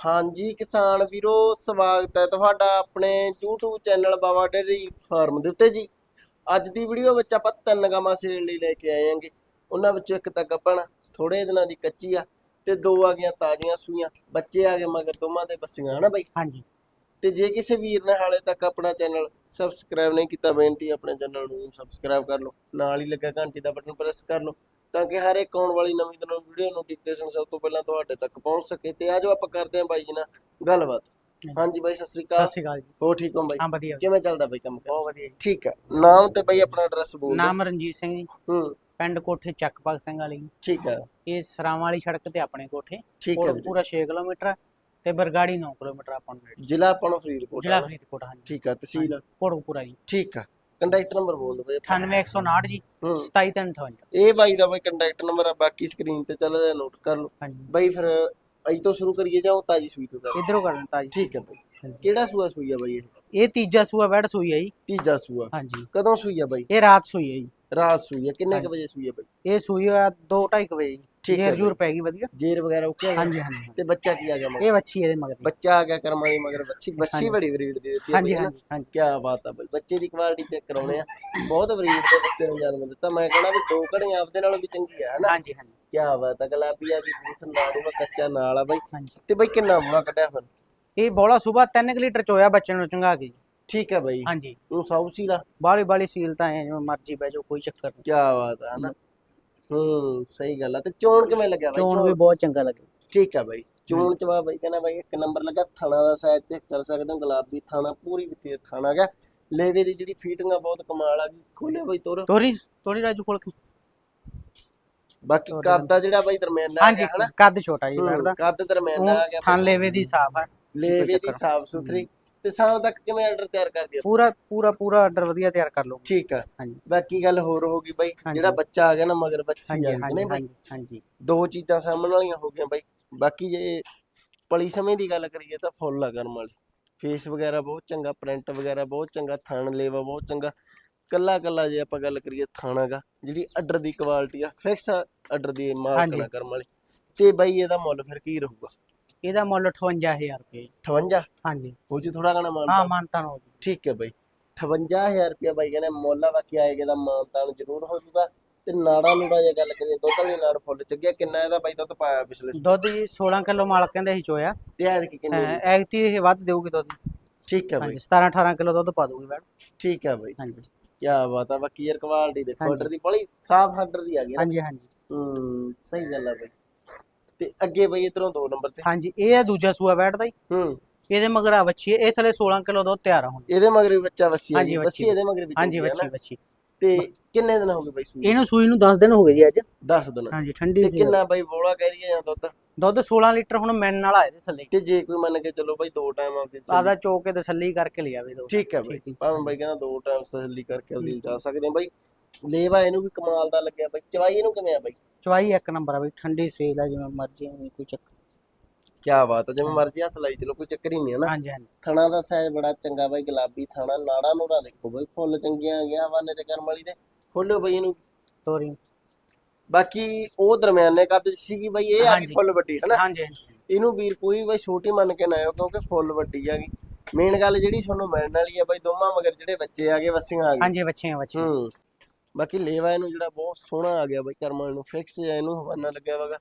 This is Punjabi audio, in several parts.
ਹਾਂਜੀ ਕਿਸਾਨ ਵੀਰੋ ਸਵਾਗਤ ਹੈ ਤੁਹਾਡਾ ਆਪਣੇ YouTube channel Baba dairy farm ਦੇ ਉੱਤੇ ਜੀ। ਅੱਜ ਦੀ ਵੀਡੀਓ ਵਿੱਚ ਆਪਾਂ ਤਿੰਨ ਗਾਵਾਂ ਸੇਲ ਲਈ ਲੈ ਕੇ ਆਏ ਆਂਗੇ ਉਹਨਾਂ ਵਿੱਚੋਂ ਇੱਕ ਤਾਂ ਗੱਪਣ ਥੋੜੇ ਦਿਨਾਂ ਦੀ ਕੱਚੀ ਆ ਤੇ ਦੋ ਆ ਗਈਆਂ ਤਾਜ਼ੀਆਂ ਸੂਈਆਂ। ਬੱਚੇ ਆ ਗਏ ਮਗਰ ਦੋਵਾਂ ਦੇ ਬੱਸੀਆਂ ਹਨਾ ਬਾਈ? ਹਾਂਜੀ। ਤੇ ਜੇ ਕਿਸੇ ਵੀਰ ਨੇ ਹਾਲੇ ਤੱਕ ਆਪਣਾ ਚੈਨਲ ਸਬਸਕ੍ਰਾਈਬ ਨਹੀਂ ਕੀਤਾ ਬੇਨਤੀ ਆਪਣੇ ਚੈਨਲ ਨੂੰ ਸਬਸਕ੍ਰਾਈਬ ਕਰ ਲਓ। ਨਾਲ ਹੀ ਲੱਗਾ ਘੰਟੀ ਦਾ ਬਟਨ ਪ੍ਰੈਸ ਕਰ ਲਓ। ਤਾਂ ਕਿ ਹਰ ਇੱਕ ਆਉਣ ਵਾਲੀ ਨਵੀਂ ਤੋਂ ਵੀਡੀਓ ਨੋਟੀਫਿਕੇਸ਼ਨ ਸਭ ਤੋਂ ਪਹਿਲਾਂ ਤੁਹਾਡੇ ਤੱਕ ਪਹੁੰਚ ਸਕੇ ਤੇ ਆਜੋ ਆਪਾਂ ਕਰਦੇ ਹਾਂ ਬਾਈ ਜੀ ਨਾਲ ਗੱਲਬਾਤ। ਹਾਂਜੀ। ਬਾਈ ਸਤਿ ਸ੍ਰੀ ਸਤਿ ਅਕਾਲ ਸ਼੍ਰੀ ਅਕਾਲ ਜੀ। ਹੋ ਠੀਕ ਹੋ ਬਾਈ? ਹਾਂ ਵਧੀਆ। ਕਿਵੇਂ ਚੱਲਦਾ ਬਾਈ ਕੰਮ? ਬਹੁਤ ਵਧੀਆ ਜੀ। ਠੀਕ ਹੈ। ਨਾਮ ਤੇ ਬਾਈ ਆਪਣਾ ਐਡਰੈਸ ਬੋਲ। ਨਾਮ ਰਣਜੀਤ ਸਿੰਘ ਜੀ। ਹੂੰ। ਪਿੰਡ ਕੋਠੇ ਚੱਕ ਭਗਤ ਸਿੰਘ ਵਾਲੀ। ਠੀਕ ਹੈ। ਇਹ ਸਰਾਵਾਂ ਵਾਲੀ ਸੜਕ ਤੇ ਆਪਣੇ ਕੋਠੇ। ਠੀਕ ਹੈ। ਪੂਰਾ 6 ਕਿਲੋਮੀਟਰ ਤੇ ਬਰਗਾੜੀ 9 ਕਿਲੋਮੀਟਰ ਆਪਾਂ ਨੂੰ। ਜ਼ਿਲ੍ਹਾ ਆਪਾਂ ਨੂੰ ਫਰੀਦਕੋਟ ਜ਼ਿਲ੍ਹਾ ਆ। ਫਰੀਦਕੋਟ ਹਾਂਜੀ। ਠੀਕ ਹੈ ਤਹਿਸੀਲ? ਕੋੜੂਪੁਰਾ ਜੀ। ਠੀਕ ਹੈ। ਕੰਟੈਕਟ ਨੰਬਰ ਬੋਲ ਦਿਓ ਬਾਈ ਆਪਣਾ। 98159 ਜੀ ਹੂੰ। 27358 ਇਹ ਬਾਈ ਦਾ ਬਾਈ ਕੰਟੈਕਟ ਨੰਬਰ ਆ ਬਾਕੀ ਸਕਰੀਨ ਤੇ ਚੱਲ ਰਿਹਾ ਨੋਟ ਕਰ ਲਓ। ਹਾਂਜੀ। ਬਾਈ ਫਿਰ ਅਜ ਤੋਂ ਸ਼ੁਰੂ ਕਰੀਏ ਜਾਂ ਉਹ ਤਾਜੀ ਸੂਈ ਤੋਂ ਕਰ ਇਧਰੋਂ ਕਰ ਲੈਂਦਾ ਜੀ ਠੀਕ ਹੈ ਬਾਈ। ਹਾਂਜੀ। ਕਿਹੜਾ ਸੂਆ ਸੂਈ ਆ ਬਾਈ ਇਹ? ਇਹ ਤੀਜਾ ਸੂਆ ਵੈੜ ਸੂਈ ਹੈ ਜੀ। ਤੀਜਾ ਸੂਆ। ਹਾਂਜੀ। ਕਦੋਂ ਸੂਈ ਆ ਬਾਈ? ਇਹ ਰਾਤ ਸੂਈ ਹੈ ਜੀ। ਰਾਤ ਸੂਈ ਆ ਕਿੰਨੇ ਕ। ਵਜੇ ਸੂਈ ਆ ਬਾਈ ਇਹ ਸੂਈ ਹੋਇਆ 2:30 ਵਜੇ ਠੀਕ ਹੈ ਜੇਰ। ਪੈ ਗਈ ਵਧੀਆ ਜੇਰ ਵਗੈਰਾ ਓਕੇ ਆ? ਹਾਂਜੀ ਹਾਂਜੀ ਤੇ ਬੱਚਾ ਕੀ ਆ ਗਿਆ ਮਗਰ ਇਹ ਵੱਛੀ ਇਹਦੇ ਮਗਰ। ਬੱਚਾ ਆ ਗਿਆ ਕਰਮਾਂ ਦੀ ਮਗਰ ਬੱਚੀ ਬੱਚੀ। ਬੜੀ ਬਰੀਡ ਦੀ ਦਿੱਤੀ ਆ ਹਾਂਜੀ? ਹਾਂਜੀ ਕੀ ਬਾਤ ਆ ਬਾਈ ਬੱਚੇ ਦੀ ਕੁਆਲਿਟੀ ਚੈੱਕ ਕਰਾਉਣੇ ਆ ਬਹੁਤ ਬਰੀਡ ਦੇ ਬੱਚੇ ਨੂੰ ਜਨਮ ਦਿੱਤਾ ਮੈਂ ਕਹਿੰਦਾ ਵੀ ਦੋ ਘੜੀਆਂ ਆਪਦੇ ਨਾਲੋਂ ਵੀ ਚੰਗੀ ਆ ਹਨਾ ਹਾਂਜੀ ਹਾਂਜੀ ਕੀ ਬਾਤ ਆ ਗੁਲਾਬੀ ਆ ਗਈ ਬੂਥ ਨਾੜੂ ਦਾ ਕੱਚਾ ਨਾਲ ਆ ਬਾਈ ਤੇ ਬਾਈ ਕਿੰਨਾ ਬੁਆ ਕੱਢਿਆ ਫਿਰ ਇਹ ਬੋਲਾ ਸਵੇਰ 3 ਲੀਟਰ ਚੋਇਆ ਬੱਚੇ ਨੂੰ ਚੰਗਾ ਕੇ। ਠੀਕ ਹੈ ਬਾਈ। ਹਾਂਜੀ। ਉਹ ਸਾਊਸੀ ਦਾ ਬਾਲੀ ਬਾਲੀ ਸੀਲ ਤਾਂ ਹੈ ਜਿਵੇਂ ਮਰਜ਼ੀ ਬਹਿ ਜਾਓ ਕੋਈ ਚੱਕਰ ਨਹੀਂ। ਕੀ ਬਾਤ ਆ ਹਨਾ? ਹੂੰ ਸਹੀ ਗੱਲ ਆ। ਤੇ ਚੋਣ ਕਿਵੇਂ ਲੱਗਿਆ ਬਾਈ? ਚੋਣ ਵੀ ਬਹੁਤ ਚੰਗਾ ਲੱਗੇ ਠੀਕ ਆ ਬਾਈ। ਚੋਣ ਚ ਬਾਈ ਕਹਿੰਦਾ ਬਾਈ ਇੱਕ ਨੰਬਰ ਲੱਗਾ ਥਾਣਾ ਦਾ ਸਾਈਜ਼ ਚੈੱਕ ਕਰ ਸਕਦੇ ਹੋ ਗੁਲਾਬੀ ਥਾਣਾ ਪੂਰੀ ਵਿੱਤੀ ਥਾਣਾ ਗਿਆ ਲੇਵੇ ਦੀ ਜਿਹੜੀ ਫੀਟਿੰਗ ਆ ਬਹੁਤ ਕਮਾਲ ਆ ਗਈ ਖੋਲੇ ਬਾਈ ਤੋਰ। ਤੋਰੀ ਤੋਰੀ ਰਾਜੂ ਕੋਲ ਕੀ? ਬਾਕੀ ਕੱਦ ਆ ਜਿਹੜਾ ਬਾਈ ਦਰਮਿਆਨਾ ਆ ਹਾਂਜੀ ਗਿਆ ਹਨਾ? ਕੱਦ ਛੋਟਾ ਜੀ ਹੂੰ, ਬੈਠਦਾ ਕੱਦ ਦਰਮਿਆਨਾ ਆ ਗਿਆ ਥਣ ਲੇਵੇ ਦੀ ਸਾਫ਼ ਹੈ ਲੇਵੇ ਦੀ। ਸਾਫ਼ ਸੁਥਰੀ। ਤੇ ਸ਼ਾਮ ਤੱਕ ਕਿਵੇਂ ਆਰਡਰ ਤਿਆਰ ਕਰ ਦਿਓ ਪੂਰਾ ਪੂਰਾ ਪੂਰਾ ਆਰਡਰ ਵਧੀਆ ਤਿਆਰ ਕਰ ਲਓ ਠੀਕ ਆ। ਹਾਂਜੀ। ਬਾਕੀ ਗੱਲ ਹੋਰ ਹੋ ਗਈ ਬਾਈ ਹਾਂਜੀ। ਜਿਹੜਾ ਬੱਚਾ ਆ ਗਿਆ ਨਾ ਮਗਰ ਬੱਚੀ ਹਾਂਜੀ ਆ ਗਈ ਹਾਂਜੀ ਨਹੀਂ ਬਾਈ? ਹਾਂਜੀ ਹਾਂਜੀ। ਦੋ ਚੀਜ਼ਾਂ ਸਾਹਮਣੇ ਵਾਲੀਆਂ ਹੋ ਗਈਆਂ ਬਾਈ। ਬਾਕੀ ਜੇ ਪਲੀ ਸਮੇਂ ਦੀ ਗੱਲ ਕਰੀਏ ਤਾਂ ਫੁੱਲ ਆ ਕਰਮ ਵਾਲੀ। ਫੇਸ ਵਗੈਰਾ ਬਹੁਤ ਚੰਗਾ ਪ੍ਰਿੰਟ ਵਗੈਰਾ ਬਹੁਤ ਚੰਗਾ ਥਣ ਲੇਵਾ ਬਹੁਤ ਚੰਗਾ। ਕੱਲਾ ਕੱਲਾ ਜੇ ਆਪਾਂ ਗੱਲ ਕਰੀਏ ਥਾਣਾਗਾ ਜਿਹੜੀ ਅੱਡਰ ਦੀ ਕੁਆਲਿਟੀ ਆ ਫਿਕਸ ਅੱਡਰ ਦੀ ਮਾਲਕ ਹਾਂਜੀ। ਕਰਮ ਵਾਲੀ। ਤੇ ਬਾਈ ਇਹਦਾ ਮੁੱਲ ਫਿਰ ਕੀ ਰਹੂਗਾ? ਇਹਦਾ ਮੁੱਲ 58000 ਰੁਪਏ 58 ਹਾਂਜੀ। ਹੋ ਜੀ ਥੋੜਾ ਘਣਾ ਮਾਨ ਹਾਂ ਮਾਨਤਾ ਹੋ ਜੀ। ਠੀਕ ਹੈ ਬਾਈ। 58000 ਰੁਪਇਆ ਬਾਈ ਕਹਿੰਦੇ ਮੁੱਲ ਆ ਬਾਕੀ ਆਏਗਾ ਦਾ ਮਾਨਤਾਨ ਜ਼ਰੂਰ ਹੋ ਜੂਗਾ। ਤੇ ਨਾੜਾ ਨੂੜਾ ਜੇ ਗੱਲ ਕਰੀਏ ਦੁੱਧ ਵਾਲੀ ਨਾੜ ਫੁੱਲ ਚੱਗਿਆ ਕਿੰਨਾ ਇਹਦਾ ਬਾਈ ਦੁੱਧ ਪਾਇਆ ਪਿਛਲੇ? ਦੁੱਧ ਜੀ 16 ਕਿਲੋ ਮਾਲਕ ਕਹਿੰਦੇ ਸੀ ਚੋਇਆ। ਤੇ ਐਤਕੀ ਕਿੰਨੀ ਦੀ? ਐਗਤੀ ਇਹ ਵੱਧ ਦੇਊਗੀ ਦੁੱਧ। ਠੀਕ ਹੈ ਬਾਈ। ਹਾਂਜੀ 17 18 ਕਿਲੋ ਦੁੱਧ ਪਾ ਦੂਗੀ ਬੈਡ ਠੀਕ ਹੈ ਬਾਈ। ਹਾਂਜੀ। ਕੀ ਬਾਤ ਆ ਬਾਕੀ ਯਾਰ ਕੁਆਲਿਟੀ ਦੇਖੋ ਹਾਂਜੀ। ਆਰਡਰ ਦੀ ਬੜੀ ਸਾਫ਼ ਆਰਡਰ ਦੀ ਆ ਗਈ ਨਾ। ਹਾਂਜੀ ਹਾਂਜੀ। ਹੂੰ ਸਹੀ ਗੱਲ ਆ ਬਾਈ। ਤੇ ਅੱਗੇ ਬਾਈ ਇਧਰੋਂ ਦੋ ਨੰਬਰ ਤੇ। ਹਾਂਜੀ ਇਹ ਹੈ ਦੂਜਾ ਸੂਆ ਬੈਠ ਦਾ ਜੀ। ਹੂੰ। ਇਹਦੇ ਮਗਰ ਆ ਹੈ, ਇਹ ਥਲੇ 16 ਕਿਲੋ ਦੁੱਧ ਤਿਆਰ ਹੁਣ। ਇਹਦੇ ਮਗਰ ਵੀ ਬੱਚਾ ਵੱਸੀ ਵੱਛੀ ਵੱਸੀ ਇਹਦੇ ਮਗਰ ਵੀ ਹਾਂਜੀ ਨਾ। ਵੱਛੀ। ਤੇ ਕਿੰਨੇ ਦਿਨ ਹੋ ਗਏ ਬਾਈ ਸੂਈ ਇਹਨੂੰ ਸੂਈ ਨੂੰ 10 ਦਿਨ ਹੋ ਗਏ ਜੀ ਅੱਜ। 10 ਦਿਨ। ਹਾਂਜੀ ਠੰਡੀ ਤੇ ਸੀ। ਕਿੰਨਾ ਬਾਈ ਬੋਲਾ ਕਹਿ ਦਈਏ ਜਾਂ ਦੁੱਧ? ਦੁੱਧ 16 ਲੀਟਰ ਹੁਣ ਮੈਨ ਵਾਲਾ ਇਹਦੇ ਥੱਲੇ। ਤੇ ਜੇ ਕੋਈ ਮੰਨ ਕੇ ਚਲੋ ਬਾਈ ਦੋ ਟਾਈਮ ਆਪਦੀ ਆਪਦਾ ਚੋ ਕੇ ਤਸੱਲੀ ਕਰਕੇ ਲਿਆਵੇ ਦੋ। ਠੀਕ ਹੈ ਬਾਈ। ਹੈ। ਭਾਵੇਂ ਬਾਈ ਕਹਿੰਦਾ ਦੋ ਟਾਈਮ ਤਸੱਲੀ ਕਰਕੇ ਆਪਦੀ ਜਾ। ਸਕਦੇ ਆ ਬਾਈ। ਲੇਵਾ ਇਹਨੂੰ ਵੀ ਕਮਾਲ ਦਾ ਲੱਗਿਆ ਬਾਈ। ਚਵਾਈ ਇਹਨੂੰ ਕਿਵੇਂ ਆ ਬਾਈ? ਚਵਾਈ ਇੱਕ ਨੰਬਰ ਆ ਬਈ ਠੰਡੀ ਸੇਲ ਆ ਜਿਵੇਂ ਮਰਜ਼ੀ ਨਹੀਂ ਕੋਈ ਚੱਕਰ ਕੀ ਬਾਤ ਹੈ ਜਿਵੇਂ ਮਰਜ਼ੀ ਹੱਥ ਲਾਈ ਚਲੋ ਕੋਈ ਚੱਕਰ ਹੀ ਨਹੀਂ ਹੈ ਨਾ। ਹਾਂਜੀ ਹਾਂਜੀ। ਥਣਾ ਦਾ ਸਾਈਜ਼ ਬੜਾ ਚੰਗਾ ਬਾਈ ਗੁਲਾਬੀ ਥਣਾ ਨਾੜਾ ਨੂੜਾ ਦੇਖੋ ਬਾਈ ਫੁੱਲ ਚੰਗੀਆਂ ਆ ਗਿਆ ਹਵਾਨੇ ਤੇ ਕਰਮ ਵਾਲੀ ਦੇ। ਖੋਲਿਓ ਬਾਈ ਇਹਨੂੰ। ਤੋਰੀ। ਬਾਕੀ ਉਹ ਦਰਮਿਆਨੇ ਕੱਦ 'ਚ ਸੀਗੀ ਬਾਈ ਇਹ ਆ ਗਈ ਹਾਂਜੀ। ਫੁੱਲ ਵੱਡੀ ਹਨਾ? ਹਾਂਜੀ ਹਾਂਜੀ। ਇਹਨੂੰ ਵੀਰ ਕੋਈ ਬਾਈ ਛੋਟੀ ਮੰਨ ਕੇ ਨਾ ਆਇਓ ਕਿਉਂਕਿ ਫੁੱਲ ਵੱਡੀ ਆ ਗਈ। ਮੇਨ ਗੱਲ ਜਿਹੜੀ ਤੁਹਾਨੂੰ ਮਿਲਣ ਵਾਲੀ ਆ ਬਾਈ ਦੋਵਾਂ ਮਗਰ ਜਿਹੜੇ ਬੱਚੇ ਆ ਗਏ ਵਸੀਆਂ ਆ ਹਾਂਜੀ ਬੱਚੇ ਆ ਬੱਚੇ ਹੂੰ। ਬਾਕੀ ਲੇਵਾ ਇਹਨੂੰ ਜਿਹੜਾ ਬਹੁਤ ਸੋਹਣਾ ਆ ਗਿਆ ਬਾਈ ਕਰਮਾਂ ਨੂੰ। ਫਿਕਸ ਹੈ ਇਹਨੂੰ ਹਵਾਨਾ ਲੱਗਿਆ ਵਗਾ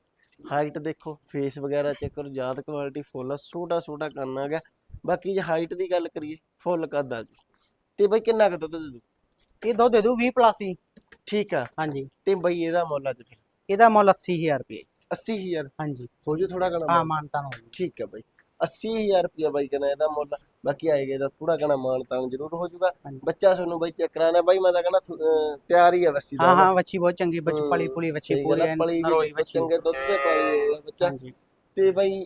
ਹਾਈਟ ਦੇਖੋ ਫੇਸ ਵਗੈਰਾ ਚੈੱਕ ਕਰੋ ਜਾਤ ਕੁਆਲਿਟੀ ਫੁੱਲ ਆ ਛੋਟਾ ਛੋਟਾ ਕੰਨ ਆ ਗਿਆ। ਬਾਕੀ ਜੇ ਹਾਈਟ ਦੀ ਗੱਲ ਕਰੀਏ ਫੁੱਲ ਕੱਦ ਆ ਜੀ। ਤੇ ਬਾਈ ਕਿੰਨਾ ਕੁ ਦੁੱਧ ਦੇ ਦੂ? ਇਹ ਦੁੱਧ ਦੇ ਦੂ 20 ਪਲੱਸ ਹੀ। ਠੀਕ ਆ। ਹਾਂਜੀ। ਤੇ ਬਾਈ ਇਹਦਾ ਮੁੱਲ ਅੱਜ ਫਿਰ? ਇਹਦਾ ਮੁੱਲ 80000 ਰੁਪਏ। 80000 ਹਾਂਜੀ। ਹੋ ਜੂ ਥੋੜਾ ਘਣਾ ਹਾਂ? ਮਾਨਤਾ ਜੀ। ਠੀਕ ਹੈ ਬਾਈ। 80000 ਰੁਪਇਆ ਬਾਈ ਕਹਿੰਦਾ ਇਹਦਾ ਮੁੱਲ। ਬਾਕੀ ਆਏਗਾ ਇਹਦਾ ਥੋੜਾ ਘਣਾ ਮਾਨ ਤਾਨ ਜ਼ਰੂਰ ਹੋ ਜਾਊਗਾ। ਬੱਚਾ ਤੁਹਾਨੂੰ ਬਾਈ ਚੈੱਕ ਕਰਾਣਾ ਬਾਈ ਮੈਂ ਤਾਂ ਅਹ ਤਿਆਰ ਹੀ ਆ ਵਸੀ ਦਾ ਹਾਂ ਹਾਂ ਬੱਚੀ ਬਹੁਤ ਚੰਗੀ ਬੱਚੀ ਪਲੀ ਪੁਲੀ ਗੱਲ ਪੂਰੀ ਨਰੋਈ ਬੱਚੀ ਚੰਗੇ ਦੁੱਧ ਦੇ ਪਾਲੀ ਬੱਚਾ। ਤੇ ਬਾਈ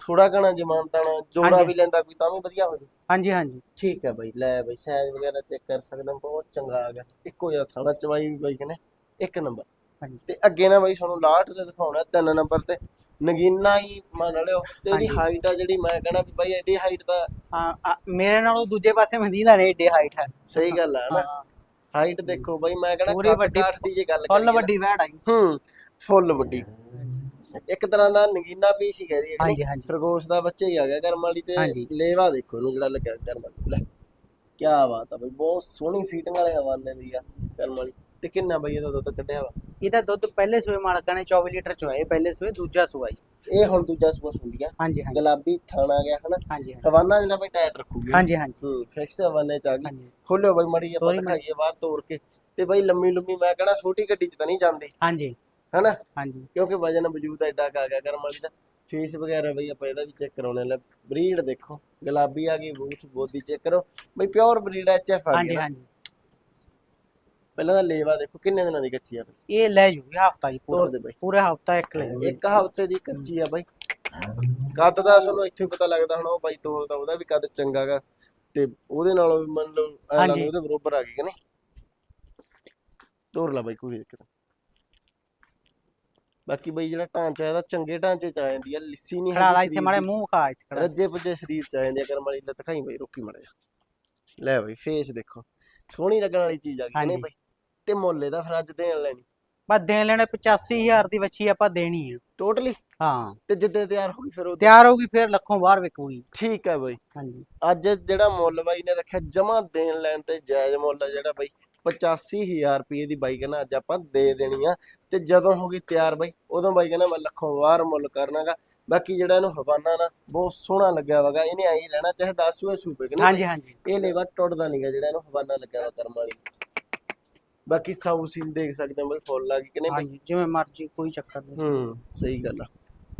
ਥੋੜਾ ਘਣਾ ਜਮਾਨਤਾਣਾ ਜੋੜਾ। ਵੀ ਲੈਂਦਾ ਕੋਈ ਤਾਂ ਵੀ ਵਧੀਆ ਹੋ ਜੂ ਹਾਂਜੀ ਹਾਂਜੀ। ਠੀਕ ਹੈ ਬਾਈ ਲੈ ਬਾਈ ਸਾਈਜ਼ ਵਗੈਰਾ ਚੈੱਕ ਕਰ ਸਕਦੇ ਹੋ ਬਹੁਤ ਚੰਗਾ ਆ ਗਿਆ। ਇੱਕੋ ਜਿਹਾ ਥਾਣਾ ਚਵਾਈ ਵੀ ਬਾਈ ਕਹਿੰਦੇ ਇੱਕ ਨੰਬਰ। ਤੇ ਅੱਗੇ ਨਾ ਬਾਈ ਤੁਹਾਨੂੰ ਲਾਟ ਤੇ ਦਿਖਾਉਣਾ ਤਿੰਨ ਨੰਬਰ ਤੇ। ਨਗੀਨਾ ਹੀ ਮੰਨ ਲਿਓ ਤੇ ਹਾਂਜੀ। ਹਾਈਟ ਆ ਜਿਹੜੀ ਮੈਂ ਕਹਿੰਦਾ ਵੀ ਬਾਈ ਐਡੀ ਹਾਈਟ ਦਾ ਹਾਂ ਆ, ਮੇਰੇ ਨਾਲੋਂ ਦੂਜੇ ਪਾਸੇ ਮਦੀਨਾ ਨੇ ਏਡੇ ਹਾਈਟ ਹੈ। ਸਹੀ ਗੱਲ ਆ ਨਾ। ਹਾਂ। ਹਾਈਟ ਦੇਖੋ ਬਾਈ ਮੈਂ ਕਹਿੰਦਾ ਪੂਰੀ ਕੱਦ ਵੱਡੀ- ਕਾਠ ਦੀ ਜੇ ਗੱਲ ਫੁੱਲ ਵੱਡੀ ਵੈੜ ਆਈ ਹੂੰ ਫੁੱਲ ਵੱਡੀ। ਇੱਕ ਤਰ੍ਹਾਂ ਦਾ ਨਗੀਨਾ ਪੀਸ ਹੀ ਕਹਿ ਦਈਏ ਕਿ ਨਹੀਂ? ਹਾਂਜੀ। ਹਾਂਜੀ ਖਰਗੋਸ਼ ਦਾ ਬੱਚਾ ਹੀ ਆ ਗਿਆ ਕਰਮ ਵਾਲੀ ਤੇ ਹਾਂਜੀ। ਲੇਵਾ ਦੇਖੋ ਇਹਨੂੰ ਜਿਹੜਾ ਲੱਗਿਆ ਕਰਮ ਵਾਲੀ। ਲੈ ਕੀ ਬਾਤ ਆ ਬਈ ਬਹੁਤ ਸੋਹਣੀ ਫੀਟਿੰਗ ਵਾਲੇ ਹਵਾਨੇ ਦੀ ਆ ਕਰਮ ਵਾਲੀ। ਤੇ ਕਿੰਨਾ ਬਈ ਇਹਦਾ ਦੁੱਧ ਕੱਢਿਆ ਵਾ? ਇਹਦਾ ਦੁੱਧ ਪਹਿਲੇ ਸੂਏ ਮਾਲਕਾਂ ਨੇ 24 ਲੀਟਰ ਚੋਇਆ ਪਹਿਲੇ ਸੂਏ ਦੂਜਾ ਸੂਆ ਜੀ। ਇਹ ਹੁਣ ਦੂਜਾ ਸੂਆ ਹੁੰਦੀ ਆ। ਹਾਂਜੀ ਹਾਂਜੀ। ਗੁਲਾਬੀ ਥਾਣਾ ਆ ਗਿਆ ਹਨਾ? ਹਾਂਜੀ ਹਵਾਨਾ ਜਿਹੜਾ ਬਈ ਟਾਇਟ ਰੱਖੂਗੀ। ਹਾਂਜੀ ਹਾਂਜੀ। ਹੂੰ ਫਿਕਸ ਹਵਾਨੇ ਚ ਆ ਗਈ। ਖੋਲਿਓ ਬਈ ਮੜੀ ਆਪਾਂ। ਦਿਖਾਈਏ ਬਾਹਰ ਤੋੜ ਕੇ। ਤੇ ਬਈ ਲੰਮੀ ਲੰਮੀ ਮੈਂ ਕਹਣਾ ਛੋਟੀ ਗੱਡੀ ਚ ਤਾਂ ਨਹੀਂ ਜਾਂਦੀ। ਹਾਂਜੀ। ਹਨਾ? ਹਾਂਜੀ। ਕਿਉਂਕਿ ਵਜਨ ਵਜੂਦ ਐਡਾ ਕੁ ਗਿਆ ਕਰਮ ਵਾਲੀ ਦਾ। ਫੇਸ ਵਗੈਰਾ ਬਈ ਆਪਾਂ ਇਹਦਾ ਵੀ ਚੈੱਕ ਕਰਾਉਣੇ ਲੈ ਬਰੀਡ ਦੇਖੋ। ਗੁਲਾਬੀ ਆ ਗਈ ਬੂਥ ਬੋਦੀ ਚੈੱਕ ਕਰੋ। ਬਈ ਪਿਓਰ ਬਰੀਡ ਐਚ ਐਫ ਆ ਗਈ ਹਾਂਜੀ। ਹਾਂਜੀ। ਪਹਿਲਾਂ ਤਾਂ ਲੇਵਾ ਦੇਖੋ ਕਿੰਨੇ ਦਿਨਾਂ ਦੀ ਕੱਚੀ ਆ ਬਈ? ਇਹ ਲੈ ਜੂਗੀ ਹਫਤਾ ਜੀ ਤੋੜ ਪੂਰਾ ਦੇ ਬਈ। ਪੂਰਾ ਹਫਤਾ ਇੱਕ ਲੈ ਜੂਗੀ। ਇੱਕ ਹਫ਼ਤੇ ਦੀ ਕੱਚੀ ਆ ਬਾਈ। ਕੱਦ ਦਾ ਤੁਹਾਨੂੰ ਇੱਥੇ ਪਤਾ ਲੱਗਦਾ ਹੁਣ ਉਹ ਬਾਈ ਤੋਰਦਾ ਉਹਦਾ ਵੀ ਕੱਦ ਚੰਗਾ ਗਾ। ਤੇ ਉਹਦੇ ਨਾਲੋਂ ਵੀ ਮੰਨ ਲਓ ਐ ਲਾ ਉਹਦੇ ਬਰੋਬਰ ਆ ਗਈ ਕਿ ਨਹੀਂ? ਤੋਰ ਲਾ ਬਾਈ ਕੋਈ ਦਿੱਕਤ। ਬਾਕੀ ਬਾਈ ਜਿਹੜਾ ਢਾਂਚਾ ਇਹਦਾ ਚੰਗੇ ਢਾਂਚੇ ਚ ਆ ਜਾਂਦੀ ਆ ਲਿੱਸੀ ਨਹੀਂ ਖੜਾ ਇੱਥੇ ਦੀ। ਮੂੰਹ ਖਾ ਇੱਥੇ ਖੜਾ। ਰੱਜੇ ਪੁੱਜੇ ਸਰੀਰ ਚ ਆ ਜਾਂਦੀ ਆ ਕਰਮ ਵਾਲੀ ਲੱਤ ਖਾਈ ਬਾਈ ਰੋਕੀ ਮੜਾ ਜਾ ਲੈ ਬਾਈ ਫੇਸ ਦੇਖੋ। ਸੋਹਣੀ ਲੱਗਣ ਵਾਲੀ ਚੀਜ਼ ਆ ਗਈ ਕਿ ਨਹੀਂ। ਬਾਈ? ਤੇ ਮੁੱਲ ਇਹਦਾ ਫਿਰ ਅੱਜ ਦੇਣ ਲੈਣੀ। ਬਸ ਦੇਣ ਲੈਣੇ 85000 ਦੀ ਵੱਛੀ ਆਪਾਂ ਦੇਣੀ ਹੈ ਟੋਟਲੀ ਹਾਂ। ਤੇ ਜਿੱਦੇ ਤਿਆਰ ਹੋ ਗਈ ਫਿਰ ਉਹ ਤਿਆਰ ਹੋਊਗੀ ਫਿਰ ਲੱਖੋਂ ਬਾਹਰ ਵਿਕੂਗੀ। ਠੀਕ ਹੈ ਬਾਈ। ਹਾਂਜੀ। ਅੱਜ ਜਿਹੜਾ ਮੁੱਲ ਬਾਈ ਨੇ ਰੱਖਿਆ ਜਮਾ ਦੇਣ ਲੈਣ ਤੇ ਜਾਇਜ਼ ਮੁੱਲ ਆ ਜਿਹੜਾ ਬਾਈ। 85000 ਰੁਪਏ ਦੀ ਬਾਈ ਕਹਿੰਦਾ ਅੱਜ ਆਪਾਂ ਦੇ ਦੇਣੀ ਆ। ਤੇ ਜਦੋਂ ਹੋ ਗਈ ਤਿਆਰ ਬਾਈ ਉਦੋਂ ਬਾਈ ਕਹਿੰਦਾ ਮੈਂ ਲੱਖੋਂ ਵਾਰ ਮੁੱਲ ਕਰਨਾਗਾ। ਬਾਕੀ ਜਿਹੜਾ ਇਹਨੂੰ ਹਵਾਨਾ ਨਾ ਬਹੁਤ ਸੋਹਣਾ ਲੱਗਿਆ ਵਗਾ ਇਹਨੇ ਆਈ ਰਹਿਣਾ ਚਾਹੇ 10 ਸੂਏ ਸੂਪੇ ਕਿ ਹਾਂਜੀ ਹਾਂਜੀ। ਇਹ ਲੇਵਾ ਟੁੱਟਦਾ ਨਹੀਂਗਾ ਜਿਹੜਾ ਇਹਨੂੰ ਹਵਾਨਾ ਲੱਗਿਆ ਵਾ ਕਰਮ ਵਾਲੀ। ਬਾਕੀ ਸਾਊ ਸੀਲ ਦੇਖ ਸਕਦੇ ਹਾਂ ਬਾਈ ਫੁੱਲ ਆ ਗਈ ਕਿ ਨਹੀਂ ਬਾਈ ਹਾਂਜੀ ਜਿਵੇਂ ਮਰਜ਼ੀ ਕੋਈ ਚੱਕਰ ਨਹੀਂ। ਹੂੰ ਸਹੀ ਗੱਲ ਆ।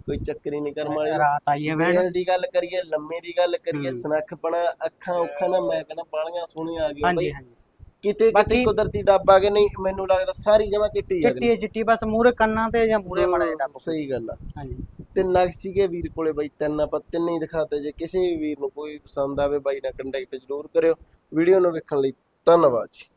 ਕੋਈ ਚੱਕਰ ਹੀ ਨਹੀਂ ਕਰਮ ਵਾਲੀ। ਰਾਤ ਆਈ ਹੈ ਵੈਣ ਦੀ ਗੱਲ ਕਰੀਏ ਲੰਮੇ ਦੀ ਗੱਲ ਕਰੀਏ। ਸਨੱਖਪਣਾ ਅੱਖਾਂ ਉੱਖਾਂ ਨਾ ਮੈਂ ਕਹਿੰਦਾ ਬਾਲੀਆਂ ਸੋਹਣੀਆਂ ਆ ਗਈਆਂ ਬਈ। ਹਾਂਜੀ। ਕਿਤੇ ਕਿਤੇ ਕੁਦਰਤੀ ਡੱਬ ਆ ਗਏ ਨਹੀਂ ਮੈਨੂੰ ਲੱਗਦਾ ਸਾਰੀ ਜਮਾ ਚਿੱਟੀ ਆ ਚਿੱਟੀ ਚਿੱਟੀ ਬਸ ਮੂਰੇ ਕੰਨਾਂ ਤੇ ਜਾਂ ਮੂਰੇ ਮੜਾ ਜਿਹੜਾ ਸਹੀ ਗੱਲ ਆ। ਹਾਂਜੀ। ਤੇ ਨਗ ਸੀਗੇ ਵੀਰ ਕੋਲੇ ਬਾਈ ਤਿੰਨ ਆਪਾਂ ਤਿੰਨੇ ਹੀ ਦਿਖਾਤੇ ਜੇ। ਕਿਸੇ ਵੀ ਵੀਰ ਨੂੰ ਕੋਈ ਪਸੰਦ ਆਵੇ ਬਾਈ ਨਾਲ ਕੰਟੈਕਟ ਜ਼ਰੂਰ ਕਰਿਓ। ਵੀਡੀਓ ਨੂੰ ਵੇਖਣ ਲਈ ਧੰਨਵਾਦ ਜੀ।